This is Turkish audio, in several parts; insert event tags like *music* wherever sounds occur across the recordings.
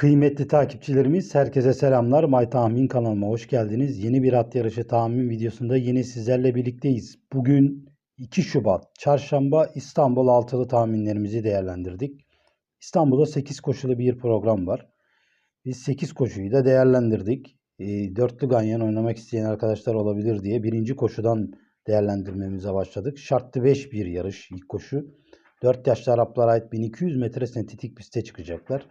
Kıymetli takipçilerimiz, herkese selamlar. May Tahmin kanalıma hoş geldiniz. Yeni bir at yarışı tahmin videosunda yine sizlerle birlikteyiz. Bugün 2 Şubat Çarşamba İstanbul altılı tahminlerimizi değerlendirdik. İstanbul'da 8 koşulu bir program var. Biz 8 koşuyu da değerlendirdik. E, dörtlü ganyan oynamak isteyen arkadaşlar olabilir diye birinci koşudan değerlendirmemize başladık. Şartlı 5 bir yarış ilk koşu. 4 yaşlı Araplara ait 1200 metre sentetik piste çıkacaklar.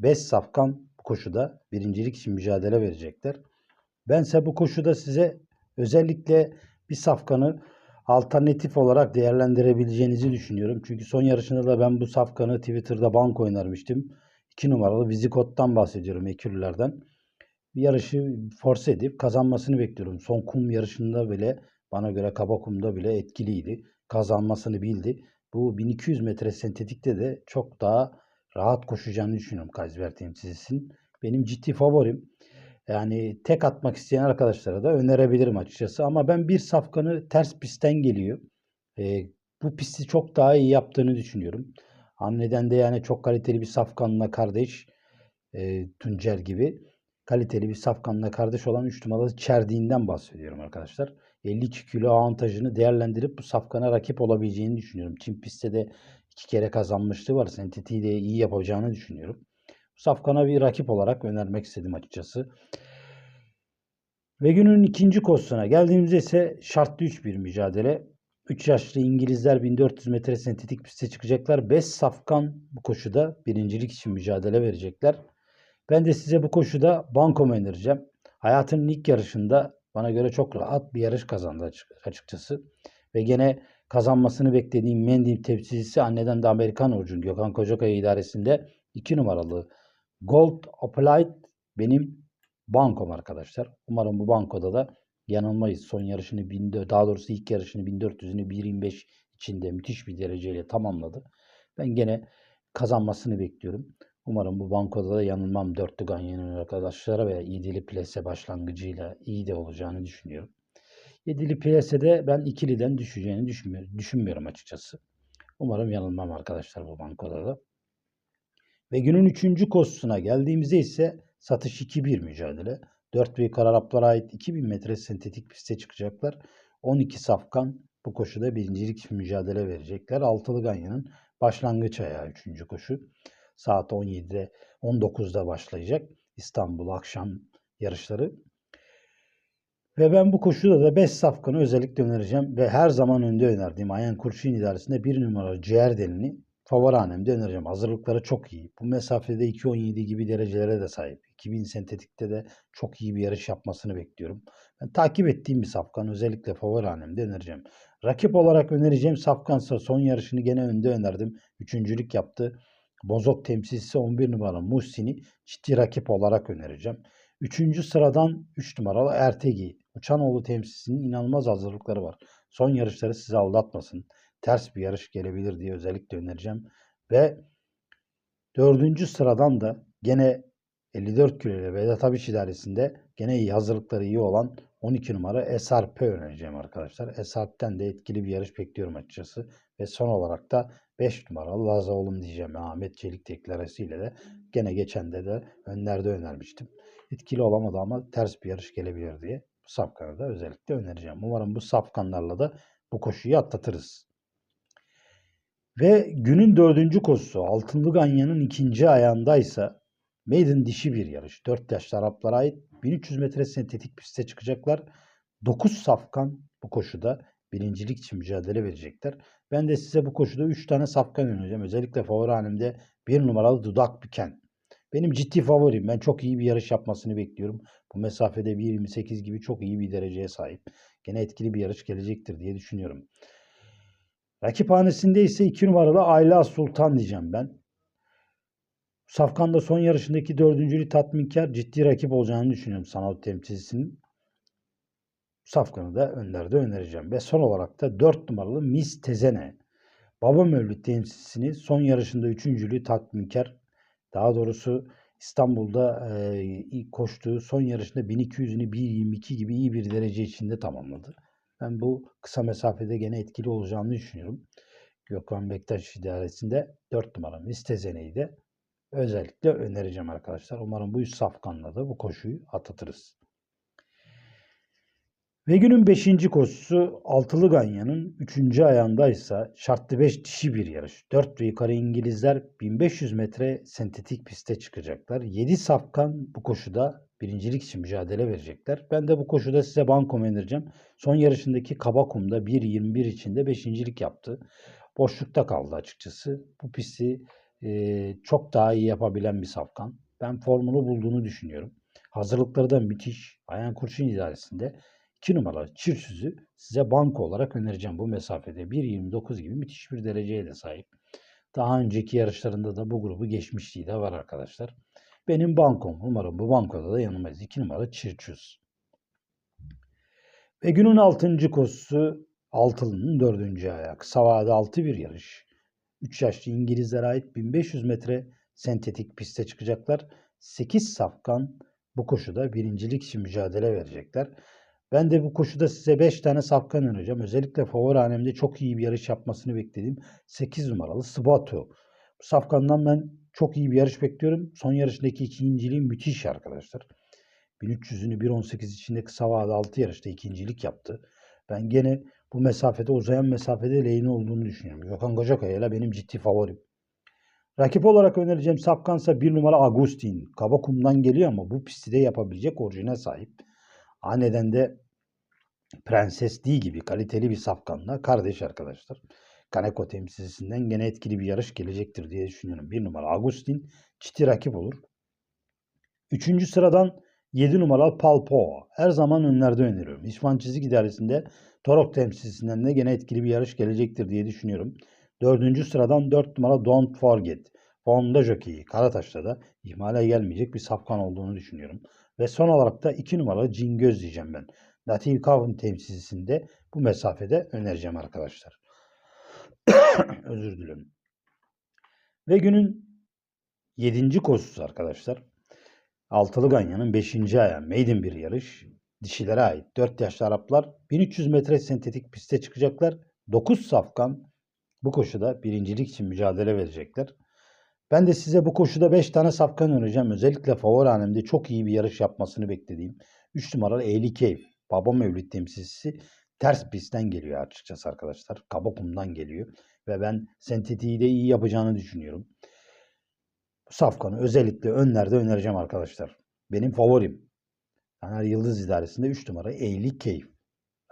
5 safkan bu koşuda birincilik için mücadele verecekler. Bense bu koşuda size özellikle bir safkanı alternatif olarak değerlendirebileceğinizi düşünüyorum. Çünkü son yarışında da ben bu safkanı Twitter'da bank oynarmıştım. 2 numaralı Vizikot'tan bahsediyorum ekürlerden. Yarışı force edip kazanmasını bekliyorum. Son kum yarışında bile bana göre kaba kumda bile etkiliydi. Kazanmasını bildi. Bu 1200 metre sentetikte de çok daha rahat koşacağını düşünüyorum Kaiser temsilcisinin. Benim ciddi favorim. Yani tek atmak isteyen arkadaşlara da önerebilirim açıkçası. Ama ben bir safkanı ters pistten geliyor. E, bu pisti çok daha iyi yaptığını düşünüyorum. Hamleden de yani çok kaliteli bir safkanla kardeş e, Tuncer gibi kaliteli bir safkanla kardeş olan 3 numaralı Çerdiğinden bahsediyorum arkadaşlar. 52 kilo avantajını değerlendirip bu safkana rakip olabileceğini düşünüyorum. Çin pistte de iki kere kazanmışlığı var. Sentetiği de iyi yapacağını düşünüyorum. Safkana bir rakip olarak önermek istedim açıkçası. Ve günün ikinci koşusuna geldiğimizde ise şartlı 3 bir mücadele. 3 yaşlı İngilizler 1400 metre sentetik piste çıkacaklar. 5 safkan bu koşuda birincilik için mücadele verecekler. Ben de size bu koşuda banko önereceğim. Hayatının ilk yarışında bana göre çok rahat bir yarış kazandı açıkçası. Ve gene kazanmasını beklediğim Mendy temsilcisi anneden de Amerikan Orcun Gökhan Kocakaya idaresinde 2 numaralı Gold Applied benim bankom arkadaşlar. Umarım bu bankoda da yanılmayız. Son yarışını daha doğrusu ilk yarışını 1400'ünü 1.25 içinde müthiş bir dereceyle tamamladı. Ben gene kazanmasını bekliyorum. Umarım bu bankoda da yanılmam. Dörtlü Ganyan'ın arkadaşlara ve İdili Plase başlangıcıyla iyi de olacağını düşünüyorum. Yedili piyasada ben ikiliden düşeceğini düşünmüyorum, düşünmüyorum açıkçası. Umarım yanılmam arkadaşlar bu bankoda da. Ve günün üçüncü koşusuna geldiğimizde ise satış 2-1 mücadele. 4 büyük Araplara ait 2000 metre sentetik piste çıkacaklar. 12 safkan bu koşuda birincilik mücadele verecekler. Altılı Ganyan'ın başlangıç ayağı 3. koşu. Saat 17'de 19'da başlayacak. İstanbul akşam yarışları. Ve ben bu koşuda da 5 safkanı özellikle önereceğim. Ve her zaman önde önerdiğim Ayan Kurşun idaresinde 1 numaralı Ciğerdelini favori hanemde önereceğim. Hazırlıkları çok iyi. Bu mesafede 2.17 gibi derecelere de sahip. 2000 sentetikte de çok iyi bir yarış yapmasını bekliyorum. Ben takip ettiğim bir safkan özellikle favori hanemde önereceğim. Rakip olarak önereceğim safkansa son yarışını gene önde önerdim. Üçüncülük yaptı. Bozok temsilcisi 11 numaralı Muhsin'i ciddi rakip olarak önereceğim. Üçüncü sıradan 3 numaralı Ertegi. Uçanoğlu temsilcisinin inanılmaz hazırlıkları var. Son yarışları sizi aldatmasın. Ters bir yarış gelebilir diye özellikle önereceğim. Ve dördüncü sıradan da gene 54 kilo ile Vedat Abiş idaresinde gene iyi hazırlıkları iyi olan 12 numara SRP önereceğim arkadaşlar. SRP'ten de etkili bir yarış bekliyorum açıkçası. Ve son olarak da 5 numaralı Laza oğlum diyeceğim. Ahmet Çelik deklarasıyla de gene geçen de de önlerde önermiştim. Etkili olamadı ama ters bir yarış gelebilir diye bu safkanı da özellikle önereceğim. Umarım bu safkanlarla da bu koşuyu atlatırız. Ve günün dördüncü koşusu Altınlı Ganyan'ın ikinci ayağındaysa Maiden dişi bir yarış. 4 yaşlı Araplara ait 1300 metre sentetik piste çıkacaklar. 9 safkan bu koşuda birincilik için mücadele verecekler. Ben de size bu koşuda 3 tane safkan önereceğim. Özellikle favori halimde 1 numaralı Dudak Büken. Benim ciddi favorim. Ben çok iyi bir yarış yapmasını bekliyorum. Bu mesafede 1.28 gibi çok iyi bir dereceye sahip. Gene etkili bir yarış gelecektir diye düşünüyorum. Rakip hanesinde ise 2 numaralı Ayla Sultan diyeceğim ben. Safkan'da son yarışındaki dördüncülü tatminkar ciddi rakip olacağını düşünüyorum sanat temsilcisinin. Safkan'ı da önlerde önereceğim. Ve son olarak da 4 numaralı Miss Tezene. Baba Mevlüt temsilcisini son yarışında üçüncülüğü tatminkar. Daha doğrusu İstanbul'da e, ilk koştuğu son yarışında 1200'ünü 1.22 gibi iyi bir derece içinde tamamladı. Ben bu kısa mesafede gene etkili olacağını düşünüyorum. Gökhan Bektaş idaresinde 4 numara Miss Tezene'yi de özellikle önereceğim arkadaşlar. Umarım bu safkanla da bu koşuyu atlatırız. Ve günün 5. koşusu Altılı Ganyan'ın 3. ayağındaysa şartlı 5 dişi bir yarış. 4 ve yukarı İngilizler 1500 metre sentetik piste çıkacaklar. 7 safkan bu koşuda birincilik için mücadele verecekler. Ben de bu koşuda size banko önereceğim. Son yarışındaki Kabakum'da 1.21 içinde beşincilik yaptı. Boşlukta kaldı açıkçası. Bu pisti e, çok daha iyi yapabilen bir safkan. Ben formunu bulduğunu düşünüyorum. Hazırlıkları da müthiş. Ayhan Kurşun idaresinde 2 numaralı Çirsüz'ü size banko olarak önereceğim bu mesafede. 1.29 gibi müthiş bir dereceye de sahip. Daha önceki yarışlarında da bu grubu geçmişliği de var arkadaşlar. Benim bankom. Umarım bu bankoda da yanımayız. 2 numaralı Çirçüz. Ve günün 6. koşusu Altılı'nın 4. ayağı. Kısa vade 6 bir yarış. 3 yaşlı İngilizlere ait 1500 metre sentetik piste çıkacaklar. 8 safkan bu koşuda birincilik için mücadele verecekler. Ben de bu koşuda size 5 tane safkan önereceğim. Özellikle favori hanemde çok iyi bir yarış yapmasını beklediğim 8 numaralı Sbato. Bu safkandan ben çok iyi bir yarış bekliyorum. Son yarışındaki ikinciliği müthiş arkadaşlar. 1300'ünü 1.18 içinde kısa vade 6 yarışta ikincilik yaptı. Ben gene bu mesafede uzayan mesafede lehine olduğunu düşünüyorum. Gökhan Kocakaya ile benim ciddi favorim. Rakip olarak önereceğim Safkansa bir numara Agustin. Kabakum'dan geliyor ama bu pisti de yapabilecek orijine sahip. Aneden de Prenses D gibi kaliteli bir safkanla kardeş arkadaşlar. Kaneko temsilcisinden gene etkili bir yarış gelecektir diye düşünüyorum. Bir numara Agustin ciddi rakip olur. Üçüncü sıradan 7 numaralı Palpo. Her zaman önlerde öneriyorum. İspan çizik idaresinde Torok temsilcisinden de gene etkili bir yarış gelecektir diye düşünüyorum. Dördüncü sıradan 4 numara Don't Forget. Formda jokeyi Karataş'ta da ihmale gelmeyecek bir safkan olduğunu düşünüyorum. Ve son olarak da 2 numaralı Cingöz diyeceğim ben. Native Kavun temsilcisinde bu mesafede önereceğim arkadaşlar. *coughs* Özür dilerim. Ve günün 7. koşusu arkadaşlar. Altılı Ganyan'ın 5. ayağı maiden bir yarış. Dişilere ait 4 yaşlı Araplar 1300 metre sentetik piste çıkacaklar. 9 safkan bu koşuda birincilik için mücadele verecekler. Ben de size bu koşuda 5 tane safkan önereceğim. Özellikle favori hanemde çok iyi bir yarış yapmasını beklediğim 3 numaralı Eğli Keyf. Baba Mevlüt temsilcisi ters pistten geliyor açıkçası arkadaşlar. Kabakum'dan geliyor. Ve ben sentetiği de iyi yapacağını düşünüyorum. Safkanı özellikle önlerde önereceğim arkadaşlar. Benim favorim. Taner Yıldız idaresinde 3 numara Eğli Keyif.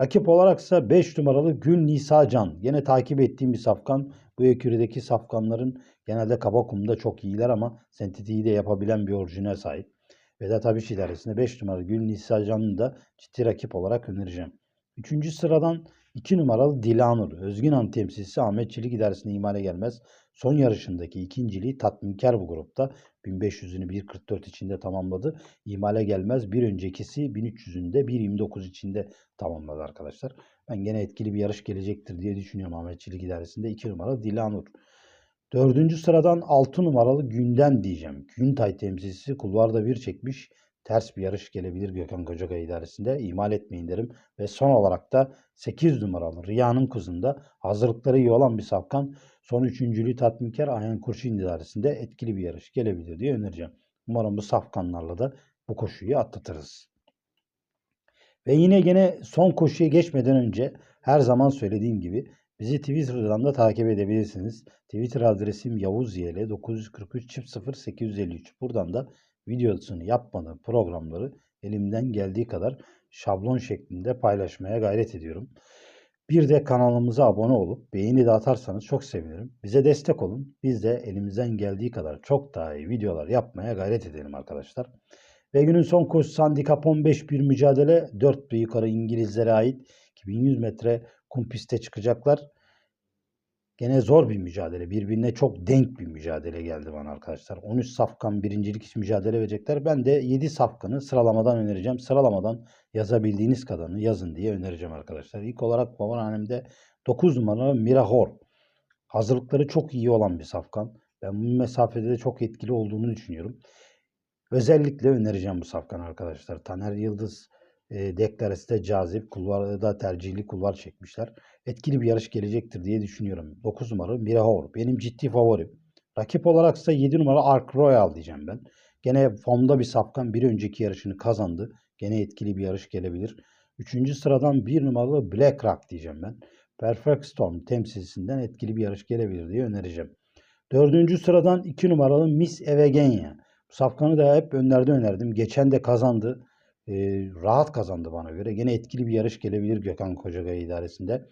Rakip olaraksa 5 numaralı Gül Nisa Can. Yine takip ettiğim bir safkan. Bu ekürideki safkanların genelde Kabakum'da çok iyiler ama sentetiği de yapabilen bir orijine sahip. Vedat Abiş idaresinde 5 numaralı Gül Nisa Can'ı da ciddi rakip olarak önereceğim. Üçüncü sıradan 2 numaralı Dilanur. Özgün temsilcisi Ahmet Çelik idaresinde imale gelmez. Son yarışındaki ikinciliği tatminkar bu grupta. 1500'ünü 1.44 içinde tamamladı. İmale gelmez. Bir öncekisi 1300'ünde 1.29 içinde tamamladı arkadaşlar. Ben gene etkili bir yarış gelecektir diye düşünüyorum Ahmet Çelik idaresinde. 2 numaralı Dilanur. Dördüncü sıradan 6 numaralı Günden diyeceğim. Güntay temsilcisi kulvarda bir çekmiş. Ters bir yarış gelebilir Gökhan Kocakay idaresinde. İhmal etmeyin derim. Ve son olarak da 8 numaralı Riya'nın kızında hazırlıkları iyi olan bir safkan. Son üçüncülüğü tatminkar Ayhan Kurşun idaresinde etkili bir yarış gelebilir diye önereceğim. Umarım bu safkanlarla da bu koşuyu atlatırız. Ve yine gene son koşuya geçmeden önce her zaman söylediğim gibi bizi Twitter'dan da takip edebilirsiniz. Twitter adresim Yavuz YL 943 0853. Buradan da videosunu yapmanın programları elimden geldiği kadar şablon şeklinde paylaşmaya gayret ediyorum. Bir de kanalımıza abone olup beğeni de atarsanız çok sevinirim. Bize destek olun. Biz de elimizden geldiği kadar çok daha iyi videolar yapmaya gayret edelim arkadaşlar. Ve günün son koşusu handikap 15 bir mücadele. 4 bir yukarı İngilizlere ait 2100 metre kum piste çıkacaklar. Gene zor bir mücadele. Birbirine çok denk bir mücadele geldi bana arkadaşlar. 13 safkan birincilik için mücadele verecekler. Ben de 7 safkanı sıralamadan önereceğim. Sıralamadan yazabildiğiniz kadarını yazın diye önereceğim arkadaşlar. İlk olarak babaannemde 9 numaralı Mirahor. Hazırlıkları çok iyi olan bir safkan. Ben bu mesafede de çok etkili olduğunu düşünüyorum. Özellikle önereceğim bu safkan arkadaşlar. Taner Yıldız e, deklaresi de cazip. Kulvarda tercihli kulvar çekmişler. Etkili bir yarış gelecektir diye düşünüyorum. 9 numara Mirahor. Benim ciddi favorim. Rakip olarak ise 7 numara Ark Royal diyeceğim ben. Gene formda bir safkan bir önceki yarışını kazandı. Gene etkili bir yarış gelebilir. Üçüncü sıradan bir numaralı Black Rock diyeceğim ben. Perfect Storm temsilcisinden etkili bir yarış gelebilir diye önereceğim. Dördüncü sıradan iki numaralı Miss Evgenia. Bu safkanı da hep önlerde önerdim. Geçen de kazandı. Ee, rahat kazandı bana göre. Gene etkili bir yarış gelebilir Gökhan Kocagay idaresinde.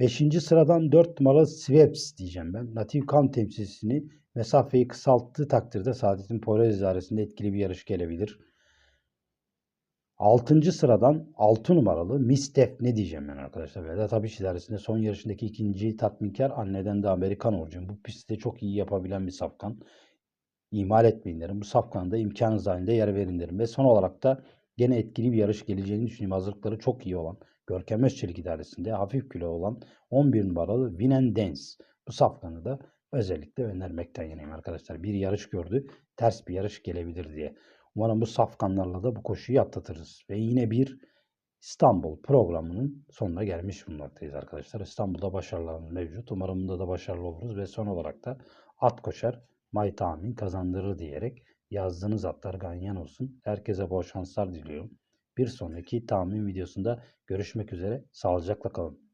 Beşinci sıradan 4 numaralı Sweps diyeceğim ben. Natif kan temsilcisini mesafeyi kısalttığı takdirde Saadet'in Poyraz idaresinde etkili bir yarış gelebilir. Altıncı sıradan 6 numaralı Miss ne diyeceğim ben arkadaşlar. Vedat Abiş idaresinde son yarışındaki ikinci tatminkar anneden de Amerikan orucum. Bu pistte çok iyi yapabilen bir safkan. İhmal etmeyin derim. Bu safkanda imkanınız dahilinde yer verin derim. Ve son olarak da gene etkili bir yarış geleceğini düşünüyorum. Hazırlıkları çok iyi olan Görkem Özçelik idaresinde hafif kilo olan 11 numaralı Win and Dance. Bu safkanı da özellikle önermekten yanayım arkadaşlar. Bir yarış gördü. Ters bir yarış gelebilir diye. Umarım bu safkanlarla da bu koşuyu atlatırız. Ve yine bir İstanbul programının sonuna gelmiş bulunmaktayız arkadaşlar. İstanbul'da başarılarımız mevcut. Umarım bunda da başarılı oluruz. Ve son olarak da at koşar May tahmin kazandırır diyerek yazdığınız atlar ganyan olsun. Herkese bol şanslar diliyorum. Bir sonraki tahmin videosunda görüşmek üzere. Sağlıcakla kalın.